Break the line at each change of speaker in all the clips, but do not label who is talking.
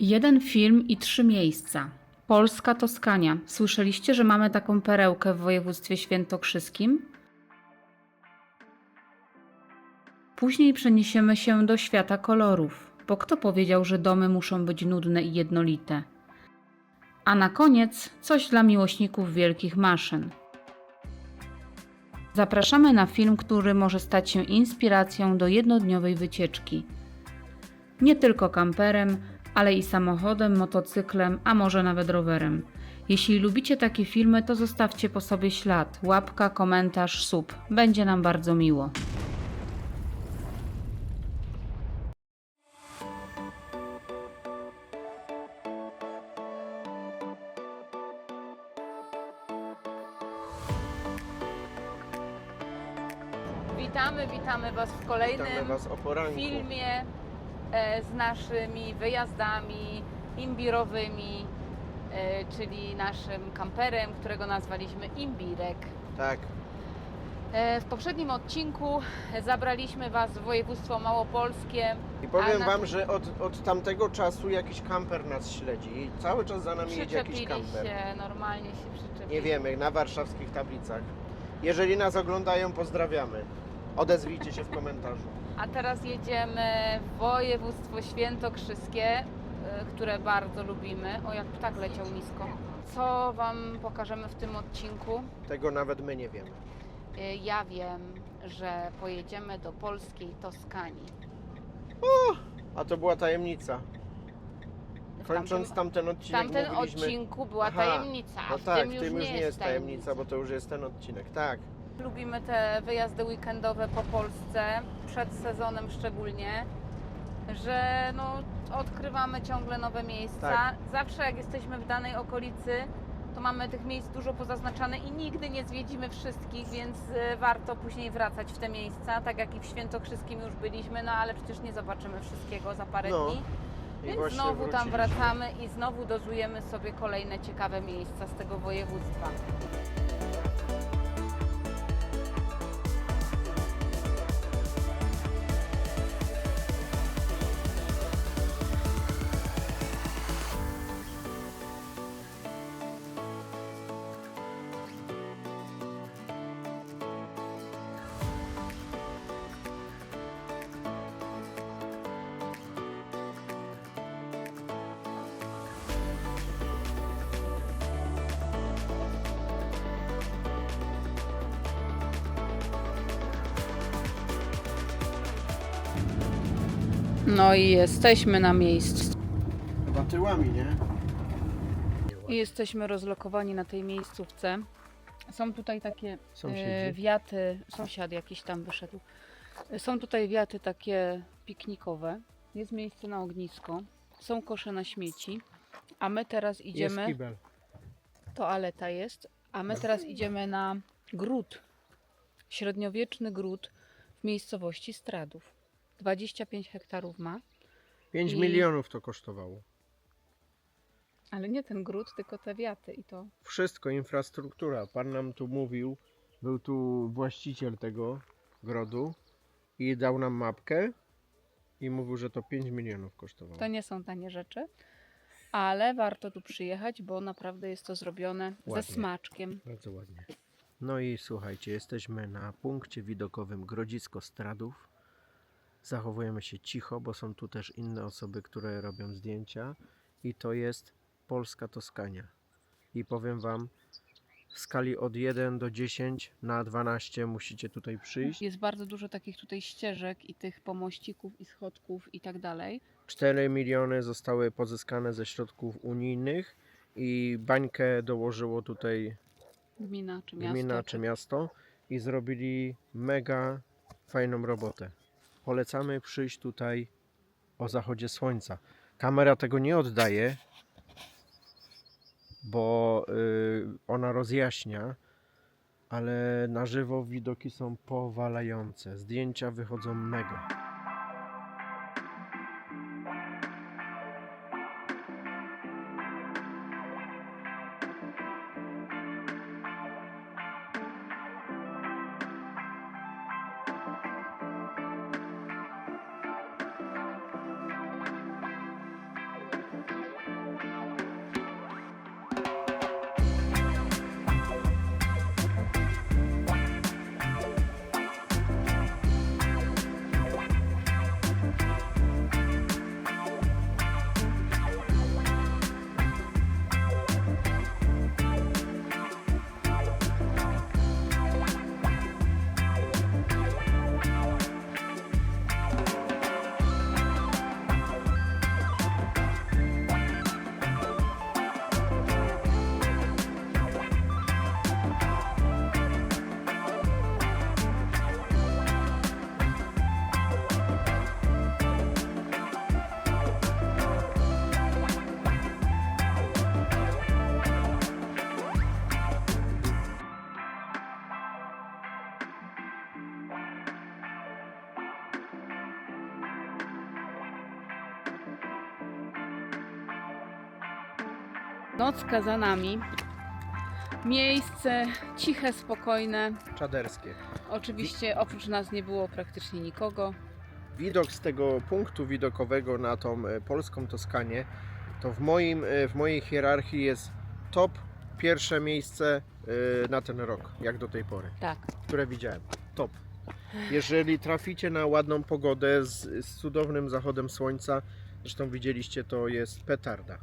Jeden film i trzy miejsca. Polska Toskania. Słyszeliście, że mamy taką perełkę w województwie świętokrzyskim? Później przeniesiemy się do świata kolorów, bo kto powiedział, że domy muszą być nudne i jednolite? A na koniec coś dla miłośników wielkich maszyn. Zapraszamy na film, który może stać się inspiracją do jednodniowej wycieczki. Nie tylko kamperem, ale i samochodem, motocyklem, a może nawet rowerem. Jeśli lubicie takie filmy, to zostawcie po sobie ślad, łapka, komentarz, sub. Będzie nam bardzo miło. Witamy, witamy Was w kolejnym
Witamy Was o poranku.
filmie z naszymi wyjazdami imbirowymi, e, czyli naszym kamperem, którego nazwaliśmy Imbirek.
Tak,
E, w poprzednim odcinku zabraliśmy Was w województwo małopolskie.
i powiem
na-
Wam, że od, od tamtego czasu jakiś kamper nas śledzi i cały czas za nami jedzie jakiś kamper.
się, normalnie się przyczepili.
Nie wiemy, na warszawskich tablicach. Jeżeli nas oglądają, pozdrawiamy. Odezwijcie się w komentarzu.
A teraz jedziemy w województwo świętokrzyskie, e, które bardzo lubimy. O, jak ptak leciał nisko. Co Wam pokażemy w tym odcinku?
Tego nawet my nie wiemy.
E, Ja wiem, że pojedziemy do polskiej Toskanii.
A to była tajemnica.
W
Kończąc tamten
w
odcinek
tamtym
mówiliśmy...
odcinku była
Aha,
tajemnica, a
No
w
tak,
tym już,
nie jest tajemnica, bo to już jest ten odcinek. Tak,
Lubimy te wyjazdy weekendowe po Polsce, przed sezonem szczególnie, że no, odkrywamy ciągle nowe miejsca.
Tak.
Zawsze jak jesteśmy w danej okolicy, to mamy tych miejsc dużo pozaznaczane i nigdy nie zwiedzimy wszystkich, więc e, warto później wracać w te miejsca, tak jak i w Świętokrzyskim już byliśmy, no ale przecież nie zobaczymy wszystkiego za parę
No,
dni.
i
Więc znowu tam wracamy i znowu dozujemy sobie kolejne ciekawe miejsca z tego województwa. No i jesteśmy na miejscu.
Chyba tyłami, nie?
I jesteśmy rozlokowani na tej miejscówce. Są tutaj takie e,
Sąsiedzi.
wiaty, sąsiad jakiś tam wyszedł. Są tutaj wiaty takie piknikowe. Jest miejsce na ognisko. Są kosze na śmieci. A my teraz idziemy.
Jest kibel.
Toaleta jest. A my teraz idziemy na gród. Średniowieczny gród w miejscowości Stradów. 25 hektarów ma.
5
I-
milionów to kosztowało.
Ale nie ten gród, tylko te wiaty i to.
Wszystko, infrastruktura. Pan nam tu mówił, był tu właściciel tego grodu i dał nam mapkę i mówił, że to 5 milionów kosztowało.
To nie są tanie rzeczy, ale warto tu przyjechać, bo naprawdę jest to zrobione
Ładnie.
ze smaczkiem.
Bardzo ładnie. No i słuchajcie, jesteśmy na punkcie widokowym Grodzisko Stradów. Zachowujemy się cicho, bo są tu też inne osoby, które robią zdjęcia i to jest Polska Toskania. I powiem Wam, w skali od 1 do 10 na 12 musicie tutaj przyjść.
Jest bardzo dużo takich tutaj ścieżek i tych pomościków i schodków i tak dalej.
4 miliony zostały pozyskane ze środków unijnych i bańkę dołożyło tutaj
Gmina czy miasto.
gmina czy miasto i zrobili mega fajną robotę. Polecamy przyjść tutaj o zachodzie słońca. Kamera tego nie oddaje, bo y, ona rozjaśnia, ale na żywo widoki są powalające. Zdjęcia wychodzą mega.
Nocka za nami. Miejsce ciche, spokojne.
Czaderskie.
Oczywiście oprócz nas nie było praktycznie nikogo.
Widok z tego punktu widokowego na tą e, polską Toskanię to w, moim, e, w mojej hierarchii jest top pierwsze miejsce e, na ten rok, jak do tej pory,
Tak.
które widziałem. Top. Jeżeli traficie na ładną pogodę z, z cudownym zachodem słońca, zresztą widzieliście, to jest petarda.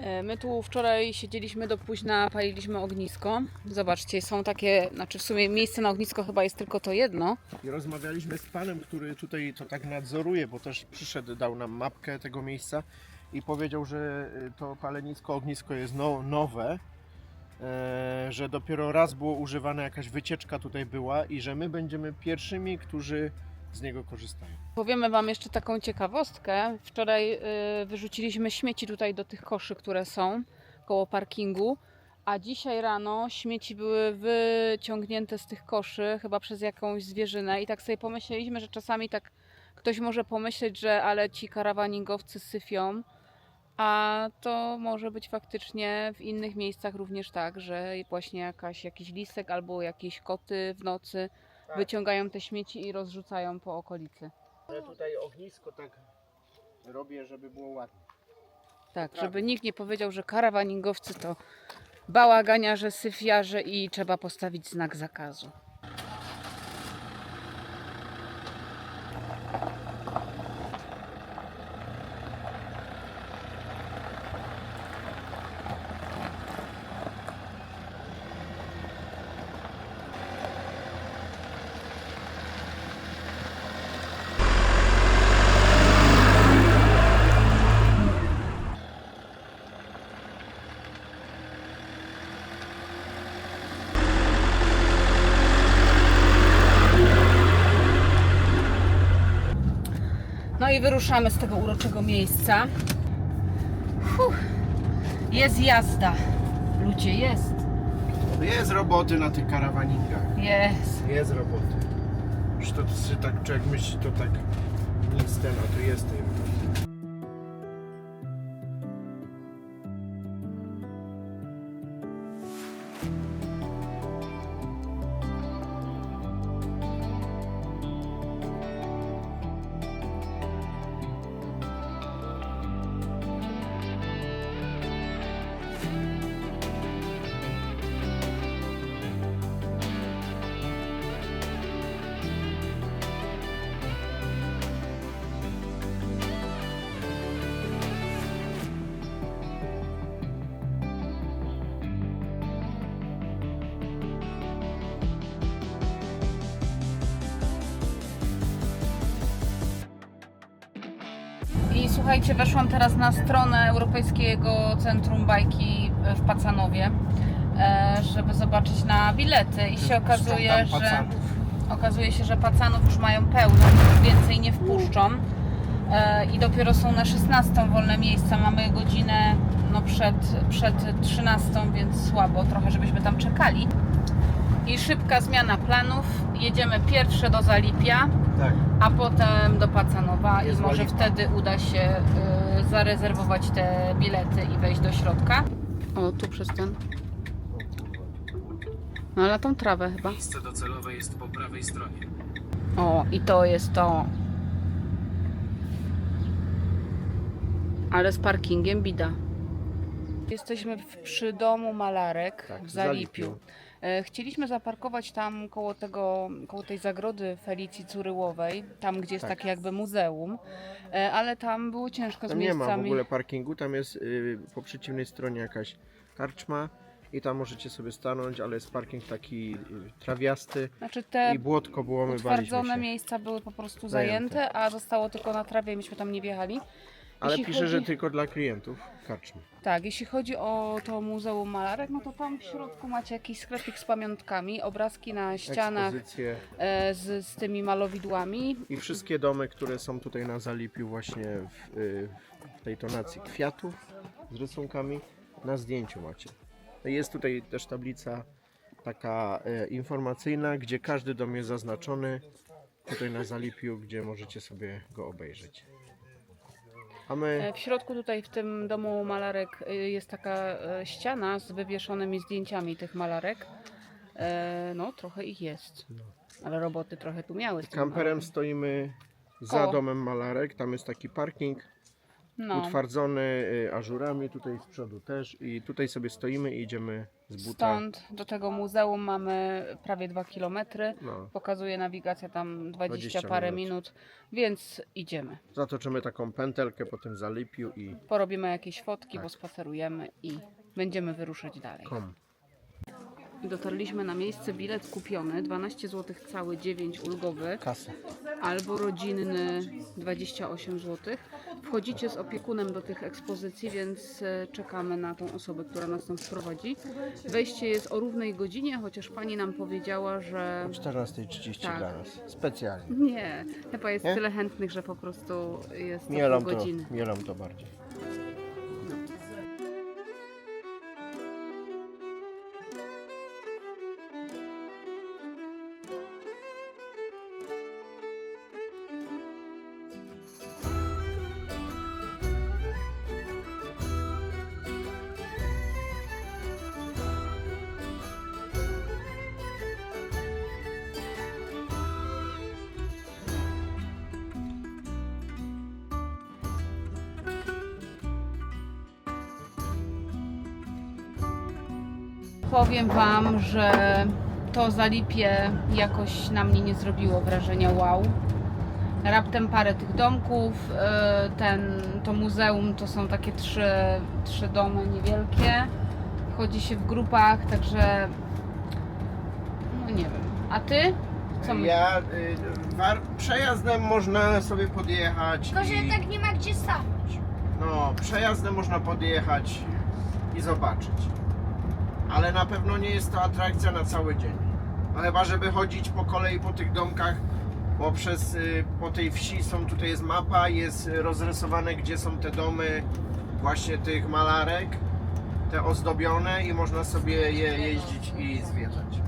E, My tu wczoraj siedzieliśmy do późna, paliliśmy ognisko. Zobaczcie, są takie, znaczy w sumie miejsce na ognisko chyba jest tylko to jedno.
I rozmawialiśmy z panem, który tutaj to tak nadzoruje, bo też przyszedł, dał nam mapkę tego miejsca i powiedział, że y, to palenisko, ognisko jest no, nowe, e, że dopiero raz było używane, jakaś wycieczka tutaj była i że my będziemy pierwszymi, którzy z niego korzystają.
Powiemy Wam jeszcze taką ciekawostkę. Wczoraj y, wyrzuciliśmy śmieci tutaj do tych koszy, które są koło parkingu, a dzisiaj rano śmieci były wyciągnięte z tych koszy, chyba przez jakąś zwierzynę i tak sobie pomyśleliśmy, że czasami tak ktoś może pomyśleć, że ale ci karawaningowcy syfią, a to może być faktycznie w innych miejscach również tak, że właśnie jakaś, jakiś lisek albo jakieś koty w nocy. Wyciągają te śmieci i rozrzucają po okolicy.
Ale tutaj ognisko tak robię, żeby było ładnie.
Tak, żeby nikt nie powiedział, że karawaningowcy to bałaganiarze, syfiarze i trzeba postawić znak zakazu. No i wyruszamy z tego uroczego miejsca. Fuh. Jest jazda. Ludzie, jest.
Jest roboty na tych karawaningach.
Jest.
Jest roboty. Już to się tak człowiek myśli, to tak nic ten, a tu jest tej
słuchajcie, weszłam teraz na stronę Europejskiego Centrum Bajki w Pacanowie, e, żeby zobaczyć na bilety i się okazuje, że okazuje się, że Pacanów już mają pełno, więcej nie wpuszczą. E, I dopiero są na 16 wolne miejsca. Mamy godzinę no przed, przed 13, więc słabo trochę, żebyśmy tam czekali. I szybka zmiana planów. Jedziemy pierwsze do Zalipia,
Tak.
a potem do Pacanowa
Jest
i może wtedy uda się y, zarezerwować te bilety i wejść do środka. O, tu przez ten. No ale tą trawę chyba.
Miejsce docelowe jest po prawej stronie.
O, i to jest to. Ale z parkingiem bida. Jesteśmy w, przy domu malarek
Tak,
w
w
Zalipiu.
Zalipiu.
E, Chcieliśmy zaparkować tam koło, tego, koło tej zagrody Felicji Curyłowej, tam gdzie jest
Tak.
takie jakby muzeum, e, ale tam było ciężko z
Tam nie ma w
miejscami.
ogóle parkingu, tam jest y, po przeciwnej stronie jakaś karczma i tam możecie sobie stanąć, ale jest parking taki y, trawiasty
Znaczy te
i błotko było, my baliśmy się.
miejsca były po prostu
Zajęte.
zajęte, a zostało tylko na trawie myśmy tam nie wjechali.
Ale
Jeśli
pisze, że
chodzi-
tylko dla klientów karczmy.
Tak, jeśli chodzi o to Muzeum Malarek, no to tam w środku macie jakiś sklepik z pamiątkami, obrazki na ścianach
Ekspozycje
e, z, z tymi malowidłami.
i wszystkie domy, które są tutaj na Zalipiu właśnie w, y, w tej tonacji kwiatów z rysunkami na zdjęciu macie. Jest tutaj też tablica taka e, informacyjna, gdzie każdy dom jest zaznaczony tutaj na Zalipiu, gdzie możecie sobie go obejrzeć. A my
E, W środku tutaj w tym domu malarek y, jest taka e, ściana z wywieszonymi zdjęciami tych malarek. E, No, trochę ich jest.
No.
Ale roboty trochę tu miały. z
kamperem
malarem.
stoimy za
Koło.
domem malarek. Tam jest taki parking
No,
utwardzony y, ażurami, tutaj z przodu też. I tutaj sobie stoimy i idziemy z buta.
stąd do tego muzeum mamy prawie 2 km.
No,
Pokazuje nawigacja tam 20,
20
parę
minut.
minut, więc idziemy.
zatoczymy taką pętelkę po tym zalipiu i
Porobimy jakieś fotki,
Tak.
bo spacerujemy i będziemy wyruszać dalej.
kom.
Dotarliśmy na miejsce, bilet kupiony, 12 zł cały, 9 ulgowy.
Kasę.
albo rodzinny 28 zł. Wchodzicie z opiekunem do tych ekspozycji, więc e, czekamy na tą osobę, która nas tam wprowadzi. Wejście jest o równej godzinie, chociaż pani nam powiedziała, że
O 14.30
Tak.
dla nas. Specjalnie.
nie, chyba jest
Nie?
tyle chętnych, że po prostu jest to
Mielą
pół
to,
godziny.
mielą to bardziej.
Powiem Wam, że to zalipie jakoś na mnie nie zrobiło wrażenia wow. Raptem parę tych domków, e, ten, to muzeum to są takie trzy, trzy domy niewielkie. Chodzi się w grupach, także no nie wiem. A Ty? Co my?
Ja, y, war, przejazdem można sobie podjechać
Tylko, że
i,
tak nie ma gdzie stanąć.
no, przejazdem można podjechać i zobaczyć. Ale na pewno nie jest to atrakcja na cały dzień. No chyba, żeby chodzić po kolei po tych domkach, bo przez, y, po tej wsi są, tutaj jest mapa, jest rozrysowane, gdzie są te domy właśnie tych malarek, te ozdobione i można sobie je jeździć i zwiedzać.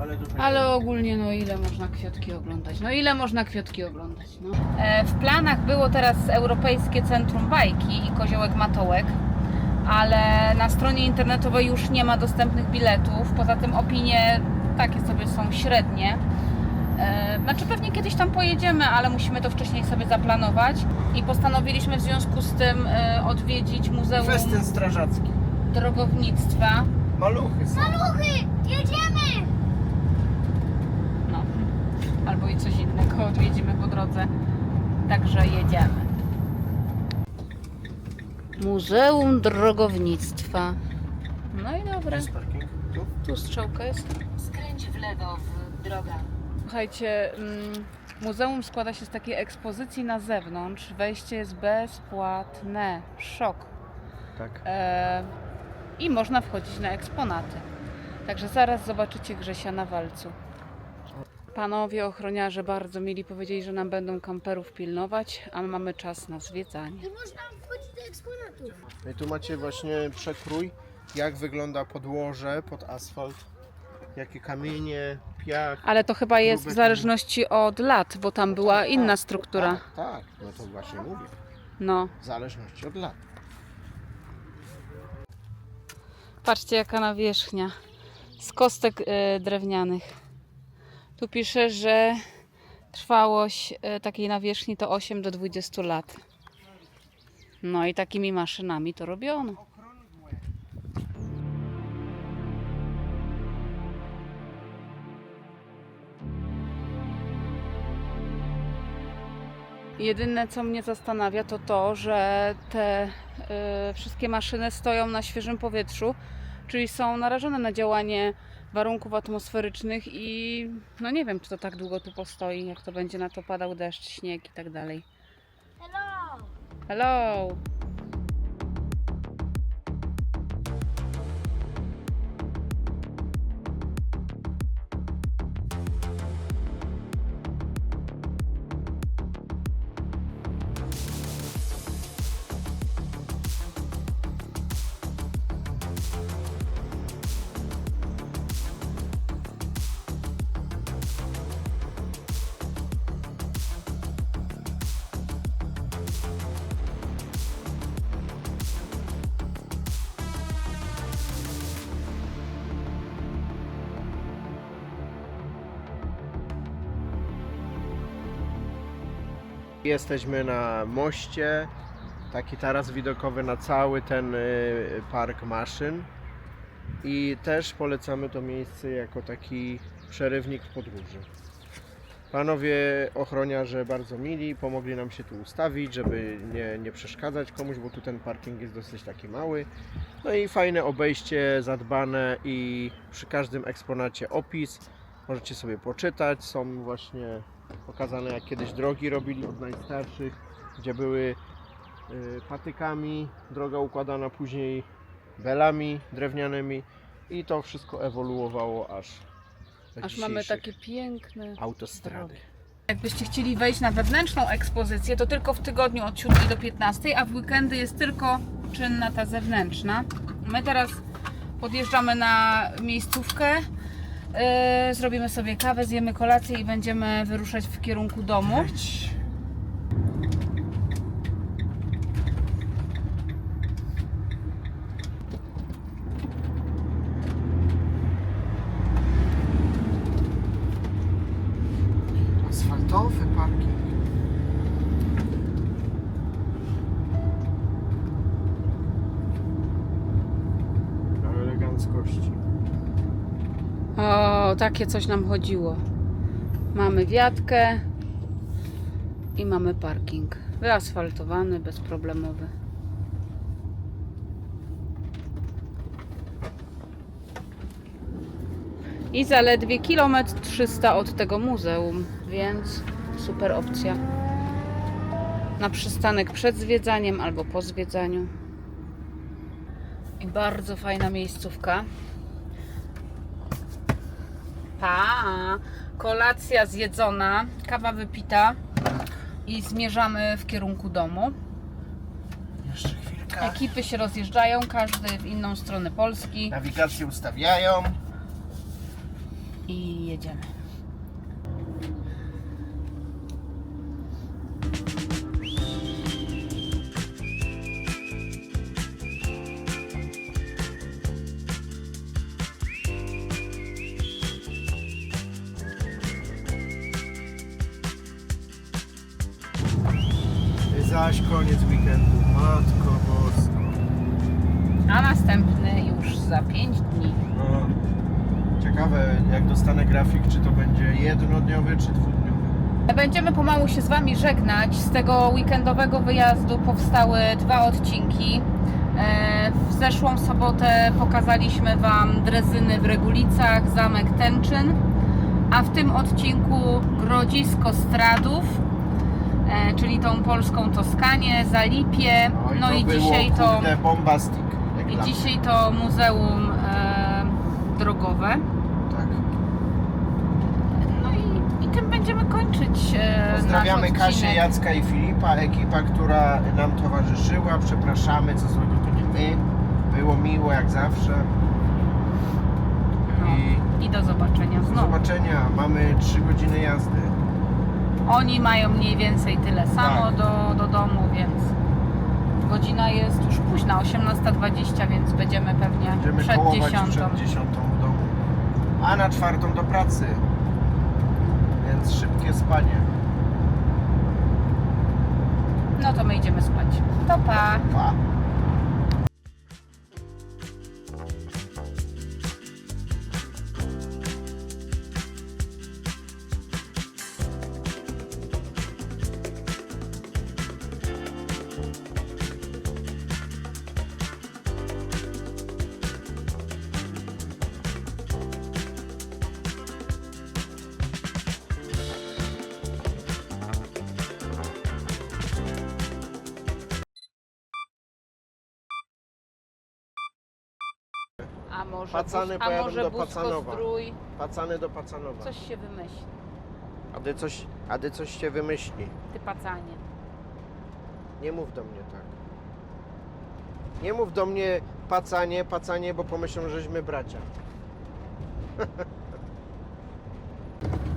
Ale, tutaj
Ale ogólnie, no ile można kwiatki oglądać? No ile można kwiatki oglądać? No. E, w planach było teraz Europejskie Centrum Bajki i Koziołek Matołek, ale na stronie internetowej już nie ma dostępnych biletów. Poza tym opinie takie sobie są średnie. E, Znaczy pewnie kiedyś tam pojedziemy, ale musimy to wcześniej sobie zaplanować i postanowiliśmy w związku z tym e, odwiedzić Muzeum
Festyn strażacki.
Drogownictwa.
Maluchy są.
Maluchy, jedziemy!
No, albo i coś innego odwiedzimy po drodze. Także jedziemy. Muzeum Drogownictwa. No i dobra.
Jest parking. Tu?
Tu strzałka jest.
Skręć w lewo w drogę.
Słuchajcie, mm, muzeum składa się z takiej ekspozycji na zewnątrz. Wejście jest bezpłatne. Szok.
Tak.
E, I można wchodzić na eksponaty. Także zaraz zobaczycie Grzesia na walcu. Panowie ochroniarze bardzo mieli powiedzieli, że nam będą kamperów pilnować, a my mamy czas na zwiedzanie.
Nie można eksponatów.
I tu macie właśnie przekrój, jak wygląda podłoże pod asfalt, jakie kamienie, piach.
Ale to chyba jest w
Grube
zależności od lat, bo tam była inna struktura.
Tak, tak, no to właśnie mówię.
No,
W zależności od lat.
patrzcie jaka nawierzchnia z kostek y, drewnianych. Tu pisze, że trwałość y, takiej nawierzchni to 8 do 20 lat. No i takimi maszynami to robiono. Jedyne co mnie zastanawia to to, że te y, wszystkie maszyny stoją na świeżym powietrzu, czyli są narażone na działanie warunków atmosferycznych i no nie wiem, czy to tak długo tu postoi, jak to będzie na to padał deszcz, śnieg i tak dalej.
Hello!
Jesteśmy na moście, taki taras widokowy na cały ten y, park maszyn i też polecamy to miejsce jako taki przerywnik w podróży. Panowie ochroniarze bardzo mili, pomogli nam się tu ustawić, żeby nie, nie przeszkadzać komuś, bo tu ten parking jest dosyć taki mały. No i fajne obejście, zadbane i przy każdym eksponacie opis. Możecie sobie poczytać, są właśnie pokazane jak kiedyś drogi robili od najstarszych, gdzie były y, patykami, droga układana później belami drewnianymi i to wszystko ewoluowało aż do
Aż mamy takie piękne.
autostrady.
Jakbyście chcieli wejść na wewnętrzną ekspozycję, to tylko w tygodniu od 7 do 15, a w weekendy jest tylko czynna ta zewnętrzna. My teraz podjeżdżamy na miejscówkę, zrobimy sobie kawę, zjemy kolację i będziemy wyruszać w kierunku domu.
Asfaltowy parking. Na eleganckości.
O, takie coś nam chodziło. Mamy wiatkę i mamy parking. Wyasfaltowany, bezproblemowy. I zaledwie kilometr 300 od tego muzeum, więc super opcja. Na przystanek przed zwiedzaniem albo po zwiedzaniu. I bardzo fajna miejscówka. Pa, kolacja zjedzona, kawa wypita i zmierzamy w kierunku domu.
Jeszcze chwilkę.
Ekipy się rozjeżdżają, każdy w inną stronę Polski
Nawigację ustawiają.
i jedziemy. Za 5 dni.
No, ciekawe jak dostanę grafik, czy to będzie jednodniowy, czy dwudniowy.
Będziemy pomału się z Wami żegnać. Z tego weekendowego wyjazdu powstały dwa odcinki. E, W zeszłą sobotę pokazaliśmy Wam drezyny w Regulicach, zamek Tęczyn, a w tym odcinku Grodzisko Stradów, e, czyli tą polską Toskanię, Zalipie,
i
no i dzisiaj to,
Kurde, bombastic.
I dzisiaj to Muzeum e, Drogowe.
Tak.
No i, i tym będziemy kończyć e,
Pozdrawiamy
nasz
Kasię,
odcinek.
Jacka i Filipa, ekipa, która nam towarzyszyła. Przepraszamy, co złego to nie my. Było miło jak zawsze.
No.
I
I do zobaczenia
do
znowu.
zobaczenia. Mamy 3 godziny jazdy.
Oni mają mniej więcej tyle samo
Tak.
do, do domu, więc godzina jest późna, 18.20, więc będziemy pewnie
Będziemy
przed
kołować
10.
przed 10 w domu. A na czwartą do pracy. Więc szybkie spanie.
No to my idziemy spać. To pa!
Pa.
A może,
Pacany
bus, a
pojadą
może
do Pacanowa.
Zdrój,
Pacany do Pacanowa.
coś się wymyśli.
Ady coś, ady coś się wymyśli.
Ty pacanie.
Nie mów do mnie tak. Nie mów do mnie pacanie, pacanie, bo pomyślą, żeśmy bracia.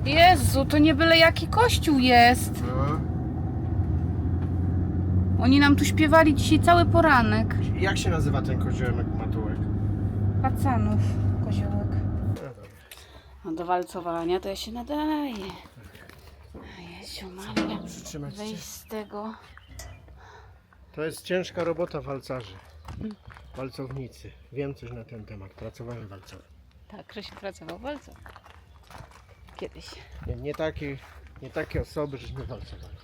Jezu, to nie byle jaki kościół jest.
No.
Oni nam tu śpiewali dzisiaj cały poranek.
Jak się nazywa ten koziołek?
Pacanów, koziołek.
No dobra.
Do walcowania to ja się nadaje. Jeziu Maria, wyjść z tego.
To jest ciężka robota walcarzy. Walcownicy. Wiem coś na ten temat. Pracowałem walcowym.
Tak, Krzysiu pracował bardzo. Kiedyś.
Nie, nie, takie, nie takie osoby, żeśmy walcowali.